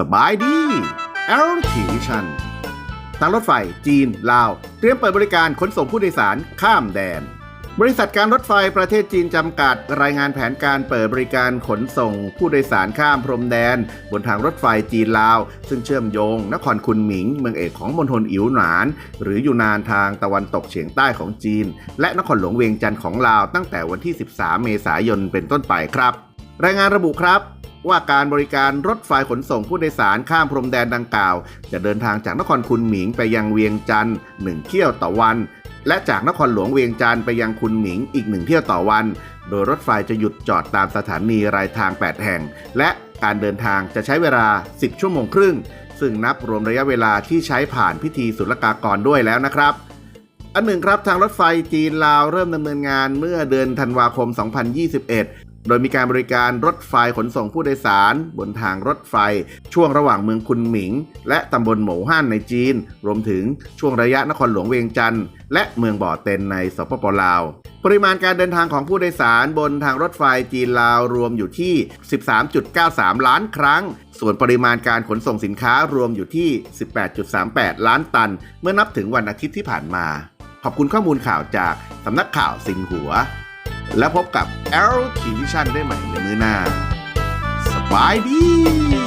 สบายดีแอลทีชันทางรถไฟจีน ลาว เตรียมเปิดบริการขนส่งผู้โดยสารข้ามแดน บริษัทการรถไฟประเทศจีนจำกัด รายงานแผนการเปิดบริการขนส่ง ผู้โดยสารข้ามพรมแดน บนทางรถไฟจีนลาว ซึ่งเชื่อมโยง นครคุนหมิง เมืองเอกของมณฑลอิ๋วหนาน หรืออยู่นานทางตะวันตกเฉียงใต้ของจีน และนครหลวงเวียงจันทร์ของลาวตั้งแต่วันที่ 13 เมษายนเป็นต้นไปครับ รายงานระบุครับ ว่าการบริการรถไฟขนส่งผู้โดยสารข้ามพรมแดนดังกล่าว จะเดินทางจากนครคุนหมิงไปยังเวียงจันทร์1เที่ยวต่อวัน และจากนครหลวงเวียงจันทร์ไปยังคุนหมิงอีกหนึ่งเที่ยวต่อวัน โดยรถไฟจะหยุดจอดตามสถานีรายทาง 8 แห่ง และการเดินทางจะใช้เวลา 10 ชั่วโมงครึ่ง ซึ่งนับรวมระยะเวลาที่ใช้ผ่านพิธีศุลกากรด้วยแล้วนะครับอันหนึ่งครับทางรถไฟจีนลาวเริ่มดำเนินงานเมื่อเดือนธันวาคม 2021 โดยมีการบริการรถไฟขนส่งผู้โดยสาร บนทางรถไฟ ช่วงระหว่างเมืองคุนหมิง และตำบลหมูฮั่นในจีน รวมถึงช่วงระยะนครหลวงเวียงจันทร์และเมืองบ่อเต็นในสปปลาว ปริมาณการเดินทางของผู้โดยสารบนทางรถไฟจีนลาวรวมอยู่ที่ 13.93 ล้านครั้ง ส่วนปริมาณการขนส่งสินค้ารวมอยู่ที่ 18.38 ล้านตัน เมื่อนับถึงวันอาทิตย์ที่ผ่านมา ขอบคุณข้อมูลข่าวจากสำนักข่าวสินหัว และพบกับ Arrow TV Vision ได้ใหม่ในมือหน้า สบายดี